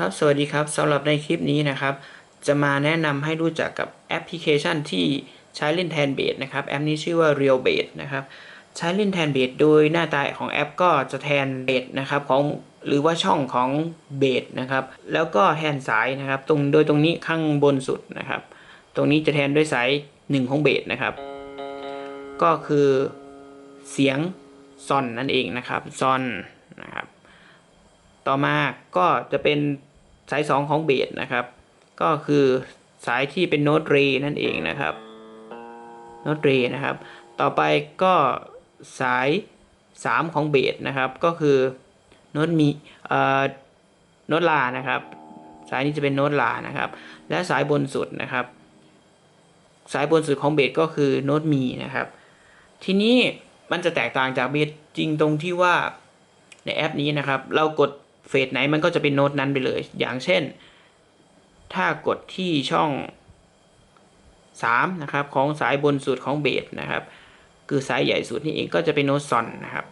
ครับ สวัสดีครับสำหรับในคลิปนี้นะครับ จะมาแนะนำให้รู้จักกับแอปพลิเคชันที่ใช้เล่นแทนเบสนะครับ แอปนี้ชื่อว่า Real b a s นะครับ ใช้เล่นแทนเบสโดยหน้าตาของแอปก็จะแทนเบสนะครับของหรือว่าช่องของเบสนะครับ แล้วก็แทนสายนะครับ ตรงโดยตรงนี้ข้างบนสุดนะครับ ตรงนี้จะแทนด้วยสายหนึ่งของเบสนะครับ ก็คือเสียงซอนนั่นเองนะครับซอนนะครับ ต่อมาก็จะเป็น สาย 2 ของเบสนะครับ ก็คือสายที่เป็นโน้ตเรนั่นเองนะครับโน้ตเรนะครับ ต่อไปก็สาย 3 ของเบสนะครับ ก็คือโน้ตมีเอ่อโน้ตลานะครับ สายนี้จะเป็นโน้ตลานะครับ และสายบนสุดนะครับ สายบนสุดของเบสก็คือโน้ตมีนะครับ ทีนี้มันจะแตกต่างจากเบสจริงตรงที่ว่าในแอปนี้นะครับ เรากด เฟสไหนมันก็จะเป็นโน้ตนั้นไปเลย อย่างเช่น ถ้ากดที่ช่อง 3 นะครับ ของสายบนสุดของเบสนะครับ คือสายใหญ่สุดนี่เองก็จะเป็นโน้ตซอนนะครับ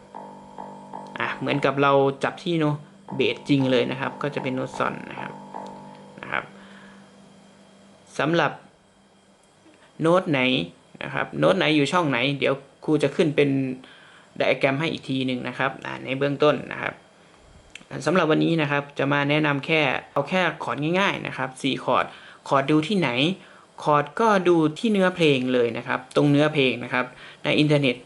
อะเหมือนกับเราจับที่โน้ตเบสจริงเลยนะครับ ก็จะเป็นโน้ตซอนนะครับนะครับสำหรับโน้ตไหนนะครับโน้ตไหนอยู่ช่องไหน เดี๋ยวครูจะขึ้นเป็นไดอะแกรมให้อีกทีหนึ่งนะครับในเบื้องต้นนะครับ สำหรับวันนี้นะครับจะมาแนะนำแค่เอาแค่คอร์ดง่ายๆนะครับ4คอร์ดคอร์ดดูที่ไหนคอร์ดก็ดูที่เนื้อเพลงเลยนะครับ ตรงเนื้อเพลงนะครับ ในอินเทอร์เน็ต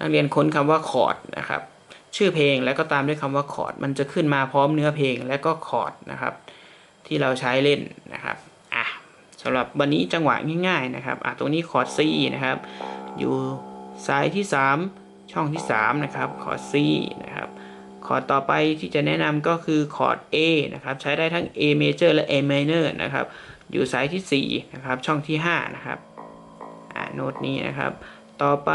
นักเรียนค้นคำว่าคอร์ดนะครับ ชื่อเพลงแล้วก็ตามด้วยคำว่าคอร์ดมันจะขึ้นมาพร้อมเนื้อเพลงและก็คอร์ดนะครับ ที่เราใช้เล่นนะครับอะสำหรับวันนี้จังหวะง่าย ๆนะครับอะตรงนี้คอร์ด C นะครับ อยู่สายที่ 3 ช่องที่ 3 นะครับคอร์ด C นะครับ คอร์ดต่อไปที่จะแนะนำก็คือคอร์ด A นะครับ ใช้ได้ทั้ง A major และ A minor นะครับ อยู่สายที่ 4 นะครับ ช่องที่ 5 นะครับอ่าโน้ตนี้นะครับ ต่อไป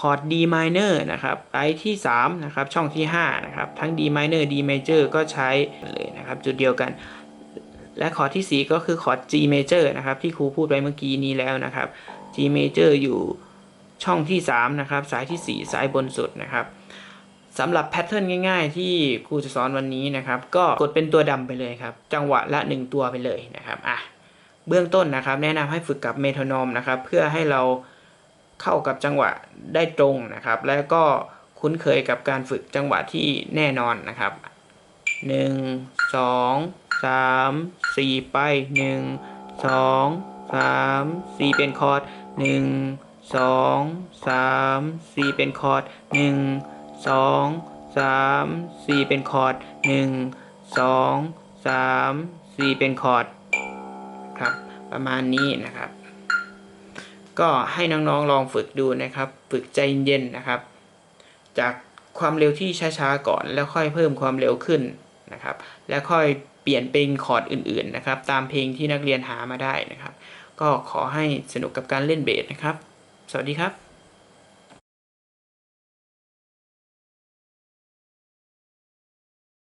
คอร์ด D minor นะครับสายที่ 3 นะครับ ช่องที่ 5 นะครับ ทั้ง D minor D major ก็ใช้เลยนะครับ จุดเดียวกัน และคอร์ดที่ 4 ก็คือคอร์ด G major นะครับ ที่ครูพูดไปเมื่อกี้นี้แล้วนะครับ G major อยู่ช่องที่ 3 นะครับ สายที่ 4 สายบนสุดนะครับ สำหรับแพทเทิร์นง่าย ๆ ที่ครูจะสอนวันนี้นะครับ ก็กดเป็นตัวดำไปเลยครับ จังหวะละ 1 ตัวไปเลยนะครับอะเบื้องต้นนะครับ แนะนำให้ฝึกกับเมโทรนอมนะครับ เพื่อให้เราเข้ากับจังหวะได้ตรงนะครับ แล้วก็คุ้นเคยกับการฝึกจังหวะที่แน่นอนนะครับหนึ่งสองสามสี่ไปหนึ่งสองสามสี่เป็นคอร์ดหนึ่งสองสามสี่เป็นคอร์ดหนึ่ง สองสามสี่เป็นคอร์ดหนึ่งสองสามสี่เป็นคอร์ดครับ ประมาณนี้นะครับ ก็ให้น้องๆลองฝึกดูนะครับ ฝึกใจเย็นๆนะครับ จากความเร็วที่ช้าๆก่อนแล้วค่อยเพิ่มความเร็วขึ้นนะครับ แล้วค่อยเปลี่ยนเป็นคอร์ดอื่นๆนะครับ ตามเพลงที่นักเรียนหามาได้นะครับ ก็ขอให้สนุกกับการเล่นเบสนะครับ สวัสดีครับ